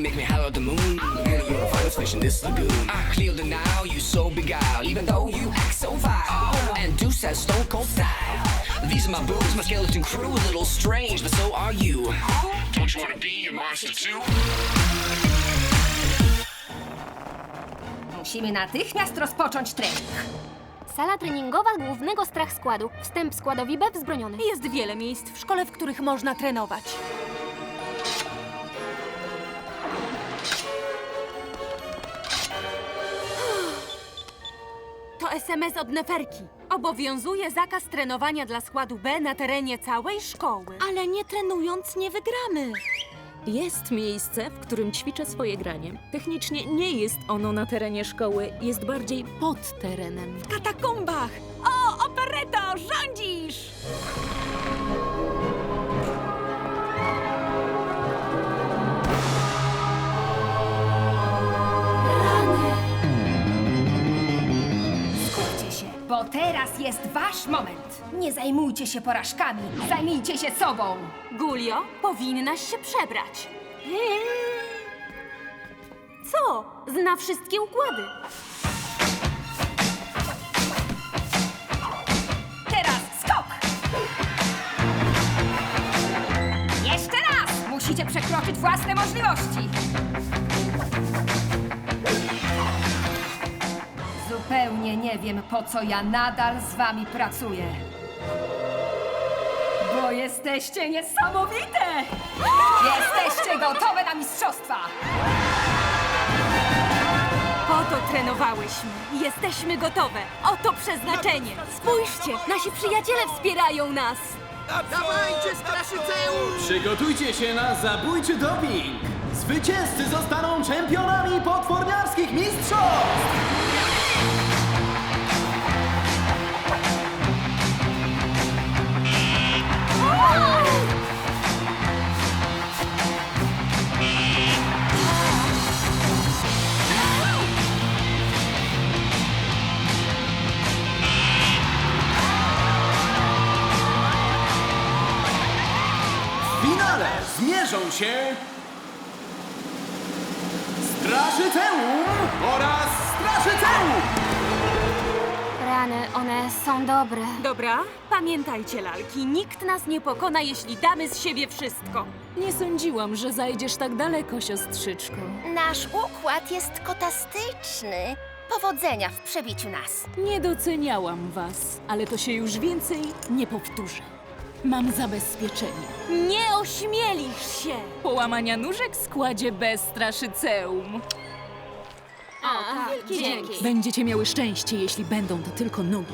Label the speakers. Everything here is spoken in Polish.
Speaker 1: you make me at the moon. Girl, you're a fish in this lagoon. I clear the now, you so beguiled, even though you act so vile. And Deuce has stone cold style. These are my boobs, my skeleton crew, a little strange, but so are you.
Speaker 2: Don't you wanna be a monster too?
Speaker 3: Musimy natychmiast rozpocząć trening.
Speaker 4: Sala treningowa głównego strach składu. Wstęp składowi B wzbroniony.
Speaker 5: Jest wiele miejsc w szkole, w których można trenować. SMS od Neferki. Obowiązuje zakaz trenowania dla składu B na terenie całej szkoły.
Speaker 6: Ale nie trenując nie wygramy.
Speaker 7: Jest miejsce, w którym ćwiczę swoje granie. Technicznie nie jest ono na terenie szkoły, jest bardziej pod terenem.
Speaker 5: W katakumbach! O, opereto, rządzisz!
Speaker 3: Teraz jest wasz moment. Nie zajmujcie się porażkami, zajmijcie się sobą.
Speaker 5: Gulio, powinnaś się przebrać. Co? Zna wszystkie układy.
Speaker 3: Teraz skok! Jeszcze raz! Musicie przekroczyć własne możliwości. Zupełnie nie wiem, po co ja nadal z wami pracuję. Bo jesteście niesamowite! Jesteście gotowe na mistrzostwa!
Speaker 5: Po to trenowałyśmy. Jesteśmy gotowe. Oto przeznaczenie. Spójrzcie, nasi przyjaciele wspierają nas.
Speaker 8: Przygotujcie się na zabójczy doping! Zwycięzcy zostaną czempionami potworniarskich mistrzostw! Finale zmierzą się Straszyceum oraz Straszyceum!
Speaker 4: Rany, one są dobre.
Speaker 5: Dobra, pamiętajcie, lalki, nikt nas nie pokona, jeśli damy z siebie wszystko.
Speaker 7: Nie sądziłam, że zajdziesz tak daleko, siostrzyczko.
Speaker 6: Nasz układ jest kotastyczny. Powodzenia w przebiciu nas.
Speaker 7: Nie doceniałam was, ale to się już więcej nie powtórzy. Mam zabezpieczenie.
Speaker 5: Nie ośmielisz się!
Speaker 7: Połamania nóżek składzie bez straszyceum.
Speaker 4: Dzięki.
Speaker 7: Będziecie miały szczęście, jeśli będą to tylko nogi.